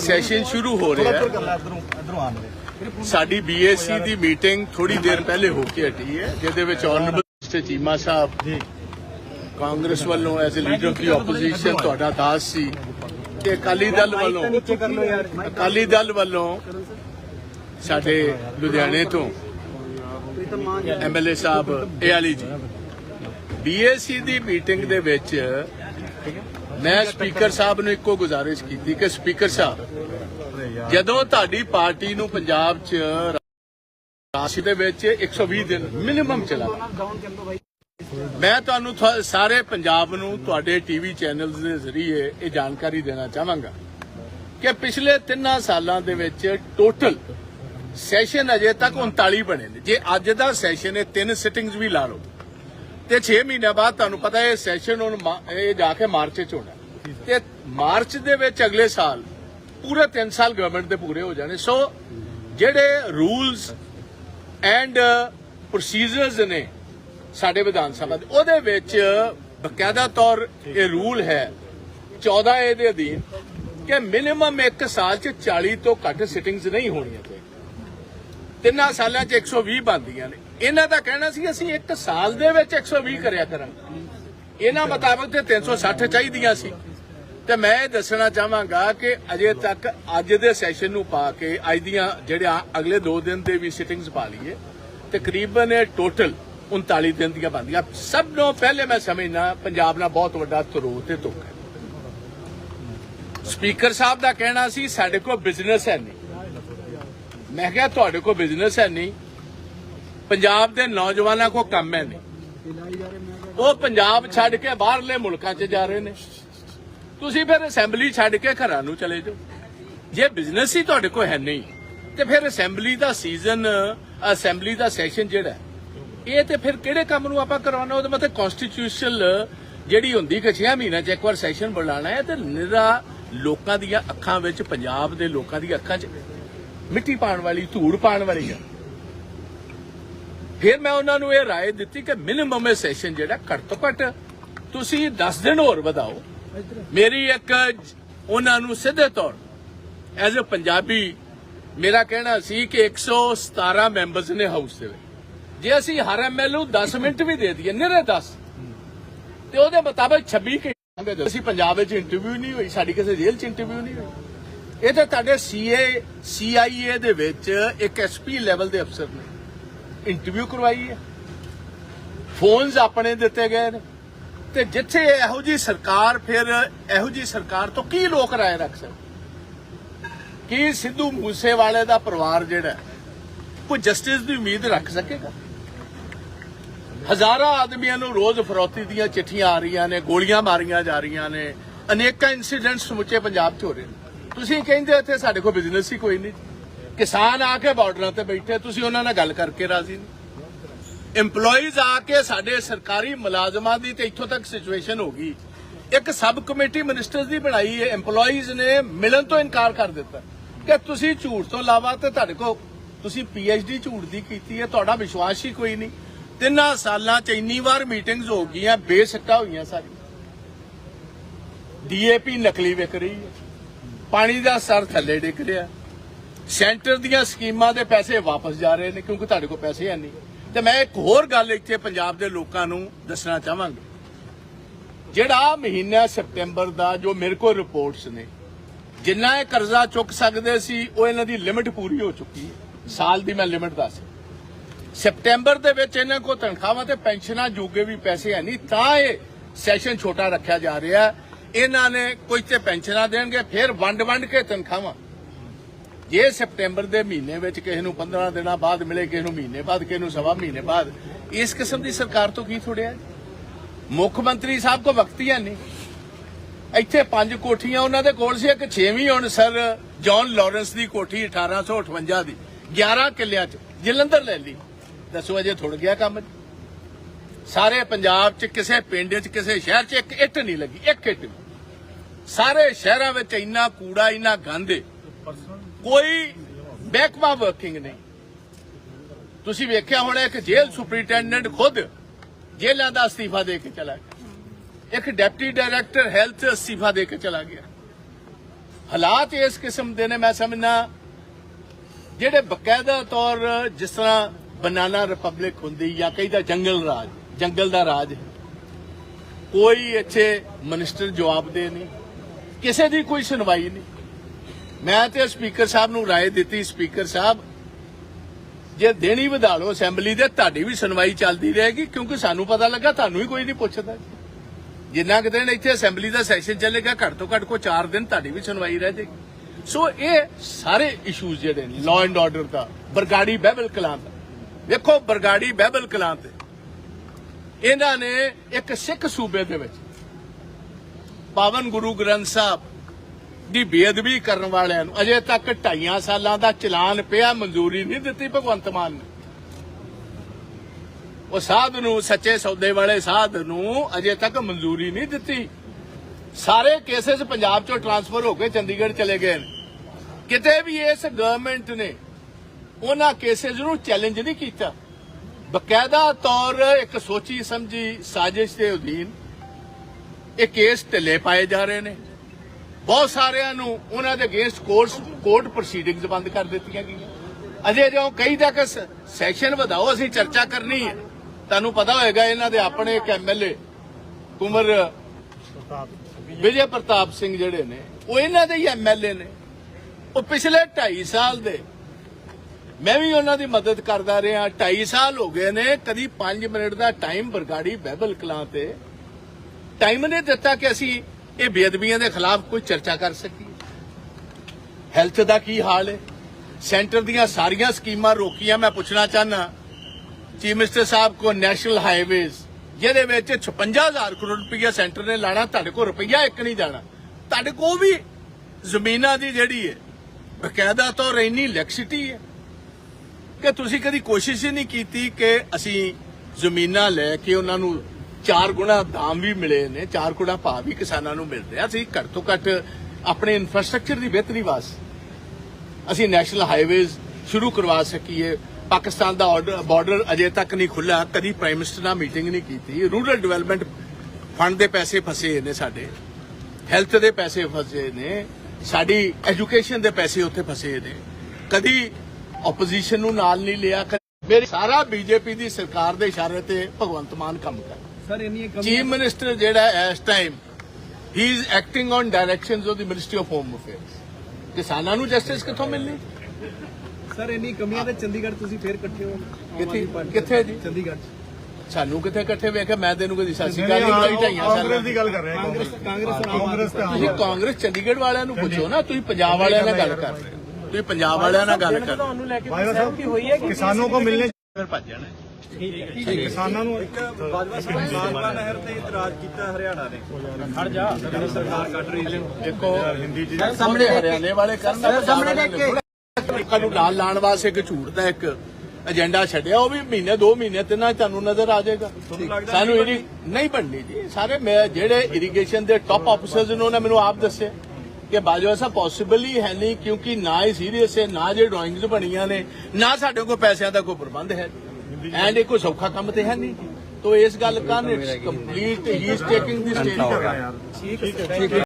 Session ਸ਼ੁਰੂ ਹੋ ਰਿਹਾ ਹੈ। ਸਾਡੀ ਬੀਐਸਸੀ ਦੀ ਮੀਟਿੰਗ ਥੋੜੀ ਦੇਰ ਪਹਿਲੇ ਹੋ ਕੇ ਹਟੀ ਹੈ, ਜਿਹਦੇ ਵਿੱਚ ਆਨਰੇਬਲ ਮਿਸਟਰ ਚੀਮਾ ਸਾਹਿਬ, ਕਾਂਗਰਸ ਵੱਲੋਂ as a leader of the opposition ਤੁਹਾਡਾ ਦਾਸ ਸੀ। ਤੇ ਅਕਾਲੀ ਦਲ ਵੱਲੋਂ, ਅਕਾਲੀ ਦਲ ਵੱਲੋਂ ਸਾਡੇ ਲੁਧਿਆਣੇ ਤੋਂ ਐਮਐਲਏ ਸਾਹਿਬ ਏ ਵਾਲੀ ਜੀ। ਬੀਐਸਸੀ ਦੀ ਮੀਟਿੰਗ ਦੇ ਵਿੱਚ ਮੈਂ ਸਪੀਕਰ ਸਾਹਿਬ ਨੂੰ ਇੱਕੋ ਗੁਜ਼ਾਰਿਸ਼ ਕੀਤੀ ਕਿ ਸਪੀਕਰ ਸਾਹਿਬ, ਜਦੋਂ ਤੁਹਾਡੀ ਪਾਰਟੀ ਨੂੰ ਪੰਜਾਬ 'ਚ ਰਾਸ਼ੀ ਦੇ ਵਿੱਚ 120 ਦਿਨ ਮਿਨੀਮਮ ਚਲਾ ਮੈਂ ਤੁਹਾਨੂੰ ਸਾਰੇ ਪੰਜਾਬ ਨੂੰ ਤੁਹਾਡੇ ਟੀਵੀ ਚੈਨਲਸ ਦੇ ਜ਼ਰੀਏ ਇਹ ਜਾਣਕਾਰੀ ਦੇਣਾ ਚਾਹਾਂਗਾ ਕਿ ਪਿਛਲੇ 3 ਸਾਲਾਂ ਦੇ ਵਿੱਚ ਟੋਟਲ ਸੈਸ਼ਨ ਅਜੇ ਤੱਕ 39 ਬਣੇ ਨੇ। ਜੇ ਅੱਜ ਦਾ ਸੈਸ਼ਨ ਹੈ, ਤਿੰਨ ਸਿਟਿੰਗਸ ਵੀ ਲਾ ਲਓ। ਤੇ 6 ਮਹੀਨਿਆਂ ਬਾਅਦ ਤੁਹਾਨੂੰ ਪਤਾ ਇਹ ਸੈਸ਼ਨ ਹੁਣ ਇਹ ਜਾ ਕੇ ਮਾਰਚ ਚ ਹੋਣਾ। ਤੇ ਮਾਰਚ ਦੇ ਵਿੱਚ ਅਗਲੇ ਸਾਲ ਪੂਰੇ 3 ਸਾਲ ਗਵਰਨਮੈਂਟ ਦੇ ਪੂਰੇ ਹੋ ਜਾਣੇ। ਸੋ ਜਿਹੜੇ ਰੂਲਸ ਐਂਡ ਪ੍ਰੋਸੀਜਰਸ ਨੇ ਸਾਡੇ ਵਿਧਾਨ ਸਭਾ ਦੇ, ਉਹਦੇ ਵਿੱਚ ਬਕਾਇਦਾ ਤੌਰ ਇਹ ਰੂਲ ਹੈ 14 ਏ ਦੇ ਅਧੀਨ ਕਿ ਮਿਨੀਮਮ 1 ਸਾਲ ਚ 40 ਤੋਂ ਘੱਟ ਸਿਟਿੰਗਸ ਨਹੀਂ ਹੋਣੀਆਂ ਚਾਹੀਦੀਆਂ। ਤਿੰਨਾਂ ਸਾਲਾਂ 'ਚ 120 ਬਣਦੀਆਂ ਨੇ। ਇਹਨਾਂ ਦਾ ਕਹਿਣਾ ਸੀ, ਅਸੀਂ ਇੱਕ ਸਾਲ ਦੇ ਵਿੱਚ 120 ਕਰਿਆ ਕਰਾਂਗੇ। ਇਹਨਾਂ ਮੁਤਾਬਕ ਤੇ 360 ਚਾਹੀਦੀਆਂ ਸੀ। ਤੇ ਮੈਂ ਇਹ ਦੱਸਣਾ ਚਾਹਾਂਗਾ ਕਿ ਅਜੇ ਤੱਕ ਅੱਜ ਦੇ ਸੈਸ਼ਨ ਨੂੰ ਪਾ ਕੇ, ਅੱਜ ਦੀਆਂ ਜਿਹੜੇ ਅਗਲੇ 2 ਦਿਨ ਦੇ ਵੀ ਸਿਟਿੰਗਸ ਪਾ ਲਈਏ, ਤਕਰੀਬਨ ਇਹ ਟੋਟਲ 39 ਦਿਨ ਦੀਆਂ ਬਣਦੀਆਂ। ਸਭ ਤੋਂ ਪਹਿਲੇ ਮੈਂ ਸਮਝਣਾ ਪੰਜਾਬ ਨਾਲ ਬਹੁਤ ਵੱਡਾ ਤਰੋ ਤੇ ਤੁਕ ਹੈ। ਸਪੀਕਰ ਸਾਹਿਬ ਦਾ ਕਹਿਣਾ ਸੀ, ਸਾਡੇ ਕੋਲ ਬਿਜ਼ਨਸ ਹੈ ਨਹੀਂ। ਮੈਂ ਕਿਹਾ, ਤੁਹਾਡੇ ਕੋਲ ਬਿਜ਼ਨਸ ਹੈ ਨਹੀਂ। ਪੰਜਾਬ ਦੇ ਨੌਜਵਾਨਾਂ ਕੋਲ ਕੰਮ ਹੈ ਨਹੀਂ। ਉਹ ਪੰਜਾਬ ਛੱਡ ਕੇ ਬਾਹਰਲੇ ਮੁਲਕਾਂ 'ਚ ਜਾ ਰਹੇ ਨੇ। ਤੁਸੀਂ ਫਿਰ ਅਸੈਂਬਲੀ ਛੱਡ ਕੇ ਘਰਾਂ ਨੂੰ ਚਲੇ ਜਾਓ। ਜੇ ਬਿਜ਼ਨਸ ਹੀ ਤੁਹਾਡੇ ਕੋਲ ਹੈ ਨਹੀਂ, ਤੇ ਫਿਰ ਅਸੈਂਬਲੀ ਦਾ ਸੀਜ਼ਨ, ਅਸੈਂਬਲੀ ਦਾ ਸੈਸ਼ਨ ਜਿਹੜਾ ਇਹ ਤੇ ਫਿਰ ਕਿਹੜੇ ਕੰਮ ਨੂੰ ਆਪਾਂ ਕਰਵਾਉਣਾ? ਉਹਦੇ ਮਤਲਬ ਕਨਸਟੀਟਿਊਸ਼ਨਲ ਜਿਹੜੀ ਹੁੰਦੀ ਕਿ 6 ਮਹੀਨਿਆਂ 'ਚ ਇੱਕ ਵਾਰ ਸੈਸ਼ਨ ਬੁਲਾਣਾ ਹੈ ਤੇ ਨਿਰਾ ਲੋਕਾਂ ਦੀਆਂ ਅੱਖਾਂ ਵਿੱਚ, ਪੰਜਾਬ ਦੇ ਲੋਕਾਂ ਦੀਆਂ ਅੱਖਾਂ 'ਚ ਮਿੱਟੀ ਪਾਣ ਵਾਲੀ, ਧੂੜ ਪਾਣ ਵਾਲੀ ਆ ਫਿਰ ਮੈਂ ਉਹਨਾਂ ਨੂੰ ਇਹ رائے ਦਿੱਤੀ ਕਿ ਮਿਨੀਮਮ ਇਹ ਸੈਸ਼ਨ ਜਿਹੜਾ ਘੱਟ ਤੋਂ ਘੱਟ ਤੁਸੀਂ 10 ਦਿਨ ਹੋਰ ਵਧਾਓ ਮੇਰੀ ਇੱਕ ਉਹਨਾਂ ਨੂੰ ਸਿੱਧੇ ਤੌਰ ਐਜ਼ ਅ ਪੰਜਾਬੀ ਮੇਰਾ ਕਹਿਣਾ ਸੀ ਕਿ 117 ਮੈਂਬਰਸ ਨੇ ਹਾਊਸ ਦੇ ਵਿੱਚ ਜੇ ਅਸੀਂ ਹਰ ਐਮਐਲ ਨੂੰ 10 ਮਿੰਟ ਵੀ ਦੇ ਦਈਏ ਨਿਰੇ 10 ਤੇ ਉਹਦੇ ਮੁਤਾਬਕ 26 ਘੰਟੇ ਦੇ ਅਸੀਂ ਪੰਜਾਬ ਵਿੱਚ ਇੰਟਰਵਿਊ ਨਹੀਂ ਹੋਈ ਸਾਡੀ ਕਿਸੇ ਜੇਲ੍ਹ 'ਚ ਇੰਟਰਵਿਊ ਨਹੀਂ ਹੋਈ ਇਹ ਤਾਂ ਤੁਹਾਡੇ ਸੀਏ ਸੀਆਈਏ ਦੇ ਵਿੱਚ ਇੱਕ ਐਸਪੀ ਲੈਵਲ ਦੇ ਅਫਸਰ ਨੇ ਇੰਟਰਵਿਊ ਕਰਵਾਈ ਹੈ। ਫੋਨਸ ਆਪਣੇ ਦਿੱਤੇ ਗਏ ਨੇ। ਤੇ ਜਿੱਥੇ ਇਹੋ ਜੀ ਸਰਕਾਰ ਫਿਰ ਇਹੋ ਜੀ ਸਰਕਾਰ ਤੋਂ ਕੀ ਲੋਕ ਰਾਏ ਰੱਖ ਸਕਦੇ? ਕੀ ਸਿੱਧੂ ਮੂਸੇਵਾਲੇ ਦਾ ਪਰਿਵਾਰ ਜਿਹੜਾ ਹੈ, ਕੋਈ ਜਸਟਿਸ ਦੀ ਉਮੀਦ ਰੱਖ ਸਕੇਗਾ? ਹਜ਼ਾਰਾਂ ਆਦਮੀਆਂ ਨੂੰ ਰੋਜ਼ ਫਰੋਤੀ ਦੀਆਂ ਚਿੱਠੀਆਂ ਆ ਰਹੀਆਂ ਨੇ ਗੋਲੀਆਂ ਮਾਰੀਆਂ ਜਾ ਰਹੀਆਂ ਨੇ। ਅਨੇਕਾਂ ਇਨਸੀਡੈਂਟਸ ਸਮੁੱਚੇ ਪੰਜਾਬ 'ਚ ਹੋ ਰਹੇ ਨੇ। ਤੁਸੀਂ ਕਹਿੰਦੇ ਇੱਥੇ ਸਾਡੇ ਕੋਲ ਬਿਜ਼ਨਸ ਹੀ ਕੋਈ ਨਹੀਂ। ਕਿਸਾਨ ਆ ਕੇ ਬਾਰਡਰਾਂ ਤੇ ਬੈਠੇ, ਤੁਸੀਂ ਉਹਨਾਂ ਨਾਲ ਗੱਲ ਕਰਕੇ ਰਾਜ਼ੀ ਨਹੀਂ। EMPLOYEES ਆ ਕੇ ਸਾਡੇ ਸਰਕਾਰੀ ਮੁਲਾਜ਼ਮਾਂ ਦੀ ਤੇ ਇੱਥੋਂ ਤੱਕ ਸਿਚੁਏਸ਼ਨ ਹੋ ਗਈ। ਇੱਕ ਸਬ ਕਮੇਟੀ ਮਿਨਿਸਟਰਸ ਦੀ ਬਣਾਈ ਹੈ, EMPLOYEES ਨੇ ਮਿਲਣ ਤੋਂ ਇਨਕਾਰ ਕਰ ਦਿੱਤਾ। ਕਿ ਤੁਸੀਂ ਝੂਠ ਤੋਂ ਇਲਾਵਾ ਤੇ ਤੁਹਾਡੇ ਕੋਲ ਤੁਸੀਂ PhD ਝੂਠ ਦੀ ਕੀਤੀ ਹੈ, ਤੁਹਾਡਾ ਵਿਸ਼ਵਾਸ ਹੀ ਕੋਈ ਨਹੀਂ। ਤਿੰਨਾਂ ਸਾਲਾਂ ਚ ਇੰਨੀ ਵਾਰ ਮੀਟਿੰਗਸ ਹੋ ਗਈਆਂ, ਬੇਸਿੱਟਾ ਹੋਈਆਂ ਸਾਰੀ ਡੀਏਪੀ ਨਕਲੀ ਵਿਕ ਰਹੀ ਹੈ। ਪਾਣੀ ਦਾ ਸਰ ਥੱਲੇ ਡਿੱਗ ਰਿਹਾ। ਸੈਂਟਰ ਦੀਆਂ ਸਕੀਮਾਂ ਦੇ ਪੈਸੇ ਵਾਪਸ ਜਾ ਰਹੇ ਨੇ ਕਿਉਂਕਿ ਤੁਹਾਡੇ ਕੋਲ ਪੈਸੇ ਹੈ ਨਹੀਂ। ਤੇ ਮੈਂ ਇੱਕ ਹੋਰ ਗੱਲ ਇੱਥੇ ਪੰਜਾਬ ਦੇ ਲੋਕਾਂ ਨੂੰ ਦੱਸਣਾ ਚਾਹਾਂਗਾ। ਜਿਹੜਾ ਮਹੀਨਾ ਸਪਟੈਂਬਰ ਦਾ ਜੋ ਮੇਰੇ ਕੋਲ ਰਿਪੋਰਟਸ ਨੇ, ਜਿੰਨਾ ਇਹ ਕਰਜ਼ਾ ਚੁੱਕ ਸਕਦੇ ਸੀ, ਉਹ ਇਹਨਾਂ ਦੀ ਲਿਮਿਟ ਪੂਰੀ ਹੋ ਚੁੱਕੀ ਹੈ। ਸਾਲ ਦੀ ਮੈਂ ਲਿਮਿਟ ਦੱਸ ਸਪਟੈਂਬਰ ਦੇ ਵਿੱਚ ਇਹਨਾਂ ਕੋਲ ਤਨਖਾਹਾਂ ਤੇ ਪੈਨਸ਼ਨਾਂ ਜੋਗੇ ਵੀ ਪੈਸੇ ਹੈ ਨਹੀਂ, ਤਾਂ ਇਹ ਸੈਸ਼ਨ ਛੋਟਾ ਰੱਖਿਆ ਜਾ ਰਿਹਾ। ਹੈ। ਇਹਨਾਂ ਨੇ ਕੋਈ ਤੇ ਪੈਨਸ਼ਨਾਂ ਦੇਣਗੇ, ਫਿਰ ਵੰਡ ਵੰਡ ਕੇ ਤਨਖਾਹਾਂ। ਜੇ ਸਪਟੈਂਬਰ ਦੇ ਮਹੀਨੇ ਵਿੱਚ ਕਿਸੇ ਨੂੰ 15 ਦਿਨਾਂ ਬਾਅਦ ਮਿਲੇ, ਕਿਸੇ ਨੂੰ ਮਹੀਨੇ ਬਾਅਦ, ਕਿਸੇ ਨੂੰ ਸਵਾ ਮਹੀਨੇ ਬਾਅਦ, ਇਸ ਕਿਸਮ ਦੀ ਸਰਕਾਰ ਤੋਂ ਕੀ ਥੋੜਿਆ ਮੁੱਖ ਮੰਤਰੀ ਸਾਹਿਬ ਕੋ ਵਕਤੀ ਹੈ ਨਹੀਂ ਇੱਥੇ ਪੰਜ ਕੋਠੀਆਂ ਉਹਨਾਂ ਦੇ ਕੋਲ ਸੀ, ਇੱਕ ਛੇਵੀਂ ਹੁਣ ਸਰ ਜੌਨ ਲਾਰੈਂਸ ਦੀ ਕੋਠੀ 1858 ਦੀ 11 ਕਿੱਲਿਆਂ 'ਚ, ਜਲੰਧਰ ਲੈ ਲਈ। ਦੱਸੋ ਅਜੇ ਥੁੜ ਗਿਆ ਕੰਮ? ਸਾਰੇ ਪੰਜਾਬ 'ਚ, ਕਿਸੇ ਪਿੰਡ 'ਚ, ਕਿਸੇ ਸ਼ਹਿਰ 'ਚ ਇੱਕ ਇੱਟ ਨਹੀਂ ਲੱਗੀ, ਇੱਕ ਇੱਟ ਸਾਰੇ ਸ਼ਹਿਰਾਂ ਵਿੱਚ ਇੰਨਾ ਕੂੜਾ, ਇੰਨਾ ਗੰਦ ਹੈ ਕੋਈ ਬੈਕਵਾ ਵਰਕਿੰਗ ਨਹੀਂ। ਤੁਸੀਂ ਵੇਖਿਆ ਹੋਣਾ, ਇੱਕ ਜੇਲ੍ਹ ਸੁਪਰੀਟੈਂਡੈਂਟ ਖੁਦ ਜੇਲ੍ਹਾਂ ਦਾ ਅਸਤੀਫਾ ਦੇ ਕੇ ਚਲਾ ਗਿਆ। ਇੱਕ ਡਿਪਟੀ ਡਾਇਰੈਕਟਰ ਹੈਲਥ ਅਸਤੀਫਾ ਦੇ ਕੇ ਚਲਾ ਗਿਆ। ਹਾਲਾਤ ਇਸ ਕਿਸਮ ਦੇ ਨੇ, ਮੈਂ ਸਮਝਣਾ ਜਿਹੜੇ ਬਕਾਇਦਾ ਤੌਰ ਜਿਸ ਤਰ੍ਹਾਂ ਬਨਾਨਾ ਰਿਪਬਲਿਕ ਹੁੰਦੀ ਜਾਂ ਕਈ ਜੰਗਲ ਰਾਜ, ਜੰਗਲ ਦਾ ਰਾਜ ਕੋਈ ਇੱਥੇ ਮਿਨਿਸਟਰ ਜਵਾਬ ਦੇ ਨਹੀਂ। ਕਿਸੇ ਦੀ ਕੋਈ ਸੁਣਵਾਈ ਨਹੀਂ। ਮੈਂ ਤੇ ਸਪੀਕਰ ਸਾਹਿਬ ਨੂੰ ਰਾਏ ਦਿੱਤੀ, ਸਪੀਕਰ ਸਾਹਿਬ, ਜੇ ਦੇਣੀ ਵਧਾ ਲਓ, ਅਸੈਂਬਲੀ ਦੇ ਤੁਹਾਡੀ ਵੀ ਸੁਣਵਾਈ ਚੱਲਦੀ ਰਹੇਗੀ, ਕਿਉਂਕਿ ਸਾਨੂੰ ਪਤਾ ਲੱਗਾ ਤੁਹਾਨੂੰ ਹੀ ਕੋਈ ਨਹੀਂ ਪੁੱਛਦਾ। ਜਿੰਨਾ ਕਿ ਦਿਨ ਇੱਥੇ ਅਸੈਂਬਲੀ ਦਾ ਸੈਸ਼ਨ ਚੱਲੇਗਾ, ਘੱਟ ਤੋਂ ਘੱਟ ਕੋ 4 ਦਿਨ ਤੁਹਾਡੀ ਵੀ ਸੁਣਵਾਈ ਰਹਿ ਜਾਏਗੀ। ਸੋ ਇਹ ਸਾਰੇ ਇਸ਼ੂਜ਼ ਜਿਹੜੇ ਨੇ ਲਾਅ ਐਂਡ ਆਰਡਰ ਦਾ, ਬਰਗਾੜੀ ਬਹਿਬਲ ਕਲਾਂ ਦਾ। ਵੇਖੋ, ਬਰਗਾੜੀ ਬਹਿਬਲ ਕਲਾਂ ਤੇ ਇਹਨਾਂ ਨੇ ਇੱਕ ਸਿੱਖ ਸੂਬੇ ਦੇ ਵਿੱਚ, ਪਾਵਨ ਗੁਰੂ ਗ੍ਰੰਥ ਸਾਹਿਬ ਦੀ ਬੇਅਦਬੀ ਕਰਨ ਵਾਲਿਆਂ ਨੂੰ। ਅਜੇ ਤੱਕ ਢਾਈਆਂ ਸਾਲਾਂ ਦਾ ਚਲਾਨ ਪਿਆ, ਮਨਜ਼ੂਰੀ ਨਹੀਂ ਦਿੱਤੀ ਭਗਵੰਤ ਮਾਨ ਨੇ। ਉਹ ਸਾਧ ਨੂੰ, ਸੱਚੇ ਸੌਦੇ ਵਾਲੇ ਸਾਧ ਨੂੰ ਅਜੇ ਤੱਕ ਮਨਜ਼ੂਰੀ ਨਹੀਂ ਦਿੱਤੀ। ਸਾਰੇ ਕੇਸਸ ਪੰਜਾਬ ਚੋਂ ਟਰਾਂਸਫਰ ਹੋ ਕੇ ਚੰਡੀਗੜ੍ਹ ਚਲੇ ਗਏ ਨੇ। ਕਿਤੇ ਵੀ ਇਸ ਗਵਰਨਮੈਂਟ ਨੇ ਉਹਨਾਂ ਕੇਸਸ ਨੂੰ ਚੈਲੰਜ ਨਹੀਂ ਕੀਤਾ। ਬਕਾਇਦਾ ਤੌਰ ਇੱਕ ਸੋਚੀ ਸਮਝੀ ਸਾਜ਼ਿਸ਼ ਦੇ ਅਧੀਨ ਇਹ ਕੇਸ ਢਿੱਲੇ ਪਾਏ ਜਾ ਰਹੇ ਨੇ। ਬਹੁਤ ਸਾਰਿਆਂ ਨੂੰ ਉਹਨਾਂ ਦੇ ਅਗੇਂਸਟ ਕੋਰਟ ਕੋਰਟ ਪ੍ਰੋਸੀਡਿੰਗਸ ਬੰਦ ਕਰ ਦਿੱਤੀਆਂ ਗਈਆਂ। ਅਜੇ ਜੋ ਕਈ ਤੱਕ ਸੈਸ਼ਨ ਵਧਾਓ, ਅਸੀਂ ਚਰਚਾ ਕਰਨੀ ਹੈ। ਤੁਹਾਨੂੰ ਪਤਾ ਹੋਏਗਾ, ਇਹਨਾਂ ਦੇ ਆਪਣੇ ਇੱਕ ਐਮਐਲਏ ਕੁਮਰ ਵਿਜੇ ਪ੍ਰਤਾਪ ਸਿੰਘ ਜਿਹੜੇ ਨੇ, ਉਹ ਇਹਨਾਂ ਦੇ ਹੀ ਐਮਐਲਏ ਨੇ। ਉਹ ਪਿਛਲੇ 2.5 ਸਾਲ ਦੇ। ਮੈਂ ਵੀ ਉਹਨਾਂ ਦੀ ਮਦਦ ਕਰਦਾ ਰਿਹਾ। 2.5 ਸਾਲ ਹੋ ਗਏ ਨੇ, ਕਦੀ 5 ਮਿੰਟ ਦਾ ਟਾਈਮ ਬਰਗਾੜੀ ਬਹਿਬਲ ਕਲਾਂ ਤੇ। ਟਾਈਮ ਨੇ ਦਿੱਤਾ ਕਿ ਅਸੀਂ ਇਹ ਬੇਅਦਬੀਆਂ ਦੇ ਖਿਲਾਫ ਕੋਈ ਚਰਚਾ ਕਰ ਸਕੀਏ ਹੈਲਥ ਦਾ ਕੀ ਹਾਲ ਹੈ? ਸੈਂਟਰ ਦੀਆਂ ਸਾਰੀਆਂ ਸਕੀਮਾਂ ਰੋਕੀਆਂ ਮੈਂ ਪੁੱਛਣਾ ਚਾਹਨਾ ਚੀਫ ਮਿਨਿਸਟਰ ਸਾਹਿਬ ਕੋ ਨੈਸ਼ਨਲ ਹਾਈਵੇਜ਼ ਜਿਹਦੇ ਵਿੱਚ 56000 ਕਰੋੜ ਰੁਪਈਆ ਸੈਂਟਰ ਨੇ ਲਾਣਾ, ਤੁਹਾਡੇ ਕੋਲ ਰੁਪਈਆ ਇੱਕ ਨਹੀਂ ਜਾਣਾ। ਤੁਹਾਡੇ ਕੋਲ ਵੀ ਜ਼ਮੀਨਾਂ ਦੀ ਜਿਹੜੀ ਹੈ, ਬਕਾਇਦਾ ਤੌਰ ਇੰਨੀ ਲੈਕਸਿਟੀ ਹੈ ਕਿ ਤੁਸੀਂ ਕਦੀ ਕੋਸ਼ਿਸ਼ ਹੀ ਨਹੀਂ ਕੀਤੀ ਕਿ ਅਸੀਂ ਜ਼ਮੀਨਾਂ ਲੈ ਕੇ ਉਹਨਾਂ ਨੂੰ ਚਾਰ ਗੁਣਾ ਦਾਮ ਵੀ ਮਿਲੇ ਨੇ, ਚਾਰ ਗੁਣਾ ਭਾਅ ਵੀ ਕਿਸਾਨਾਂ ਨੂੰ ਮਿਲ ਰਿਹਾ। ਅਸੀਂ ਘੱਟ ਤੋਂ ਘੱਟ ਆਪਣੇ ਇਨਫਰਾਸਟ੍ਰਕਚਰ ਦੀ ਬਿਹਤਰੀ ਵਾਸਤੇ ਅਸੀਂ ਨੈਸ਼ਨਲ ਹਾਈਵੇਜ਼ ਸ਼ੁਰੂ ਕਰਵਾ ਸਕੀਏ। ਪਾਕਿਸਤਾਨ ਦਾ ਬਾਰਡਰ ਅਜੇ ਤੱਕ ਨਹੀਂ ਖੁੱਲਾ ਕਦੀ ਪ੍ਰਾਈਮ ਮਿਨਿਸਟਰ ਨਾਲ ਮੀਟਿੰਗ ਨਹੀਂ ਕੀਤੀ। ਰੂਰਲ ਡਿਵੈਲਪਮੈਂਟ ਫੰਡ ਦੇ ਪੈਸੇ ਫਸੇ ਨੇ ਸਾਡੇ। ਹੈਲਥ ਦੇ ਪੈਸੇ ਫਸੇ ਨੇ। ਸਾਡੀ ਐਜੂਕੇਸ਼ਨ ਦੇ ਪੈਸੇ ਉੱਥੇ ਫਸੇ ਨੇ। ਕਦੀ ਆਪੋਜੀਸ਼ਨ ਨੂੰ ਨਾਲ ਨਹੀਂ ਲਿਆ, ਕਦੀ- ਮੇਰੀ ਸਾਰਾ ਬੀਜੇਪੀ ਦੀ ਸਰਕਾਰ ਦੇ ਇਸ਼ਾਰੇ ਤੇ ਭਗਵੰਤ ਮਾਨ ਕੰਮ ਕਰ। ਸਰ ਇੰਨੀ ਚੀਫ ਮਿਨਿਸਟਰ ਜਿਹੜਾ ਹੈ ਇਸ time he is acting on directions of the ministry of home affairs ਕਿਸਾਨਾਂ ਨੂੰ ਜਸਟਿਸ ਕਿੱਥੋਂ ਮਿਲਣੀ? ਸਰ ਇੰਨੀ ਕਮੀਆਂ ਤੇ ਚੰਡੀਗੜ੍ਹ ਤੁਸੀਂ ਫੇਰ ਇਕੱਠੇ ਹੋ। ਕਿੱਥੇ? ਕਿੱਥੇ ਜੀ? ਚੰਡੀਗੜ੍ਹ। ਸਾਨੂੰ ਕਿੱਥੇ ਇਕੱਠੇ ਵੇਖਿਆ? ਮੈਂ ਤੈਨੂੰ ਕਦੀ ਸਤਿ ਸ਼੍ਰੀ ਨਹੀਂ ਬੁਲਾਈ ਢਾਈਆਂ ਸਾਲ ਕਾਂਗਰਸ ਦੀ ਗੱਲ ਕਰ ਰਹੇ ਕਾਂਗਰਸ ਕਾਂਗਰਸ ਕਾਂਗਰਸ ਤੁਸੀਂ ਕਾਂਗਰਸ ਚੰਡੀਗੜ੍ਹ ਵਾਲਿਆਂ ਨੂੰ ਪੁੱਛੋ ਨਾ ਤੁਸੀਂ ਪੰਜਾਬ ਵਾਲਿਆਂ ਨਾਲ ਗੱਲ ਕਰ ਰਹੇ ਤੁਸੀਂ ਪੰਜਾਬ ਵਾਲਿਆਂ ਨਾਲ ਗੱਲ ਕਰ ਰਹੇ ਤੁਹਾਨੂੰ ਲੈ ਕੇ ਕਿਸਾਨੋਂ ਕੋ ਮਿਲਨੇ ਫਿਰ ਭੱਜ ਜਾਣਾ ਕਿਸਾਨਾਂ ਨੂੰ ਮਾਲਵਾ ਨਹਿਰ ਤੇ ਇਤਰਾਜ਼ ਕੀਤਾ ਹਰਿਆਣਾ ਨੇ। ਖੜ ਜਾ ਜਿਹੜੀ ਸਰਕਾਰ ਕੱਢ ਰਹੀ ਹੈ ਦੇਖੋ ਹਿੰਦੀ ਚ ਸਾਹਮਣੇ ਹਰਿਆਣੇ ਵਾਲੇ ਕਰਨ ਸਾਹਮਣੇ ਲੋਕਾਂ ਨੂੰ ਨਾਲ ਲਾਣ ਵਾਸਤੇ ਇੱਕ ਝੂਠ ਦਾ ਇੱਕ ਏਜੰਡਾ ਛੱਡਿਆ ਉਹ ਵੀ ਮਹੀਨੇ ਦੋ ਮਹੀਨੇ ਤਿੰਨਾਂ 'ਚ ਤੁਹਾਨੂੰ ਨਜ਼ਰ ਆ ਜਾਏਗਾ। ਸਾਨੂੰ ਇਹਦੀ ਨਹੀਂ ਬਣਨੀ ਜੀ। ਸਾਰੇ ਮੈਂ ਜਿਹੜੇ ਇਰੀਗੇਸ਼ਨ ਦੇ ਟਾਪ ਆਫੀਸਰਸ ਨੇ ਉਹਨਾਂ ਮੈਨੂੰ ਆਪ ਦੱਸਿਆ ਕਿ ਬਾਜੋ ਐਸਾ ਪੋਸੀਬਲ ਹੀ ਹੈ ਨਹੀਂ ਕਿਉਂਕਿ ਨਾ ਹੀ ਸੀਰੀਅਸ ਹੈ ਨਾ ਜੇ ਡਰਾਇੰਗਸ ਬਣੀਆਂ ਨੇ ਨਾ ਸਾਡੇ ਕੋਲ ਪੈਸਿਆਂ ਦਾ ਕੋਈ ਪ੍ਰਬੰਧ ਹੈ। ਐਂਡ ਇਹ ਕੋਈ ਸੌਖਾ ਕੰਮ ਤੇ ਹੈ ਨਹੀਂ ਤੋ ਇਸ ਗੱਲ ਕਰਨ ਇਟਸ ਕੰਪਲੀਟ ਹੀ ਇਜ਼ ਟੇਕਿੰਗ ਦਿਸ ਸਟੇਜ ਯਾਰ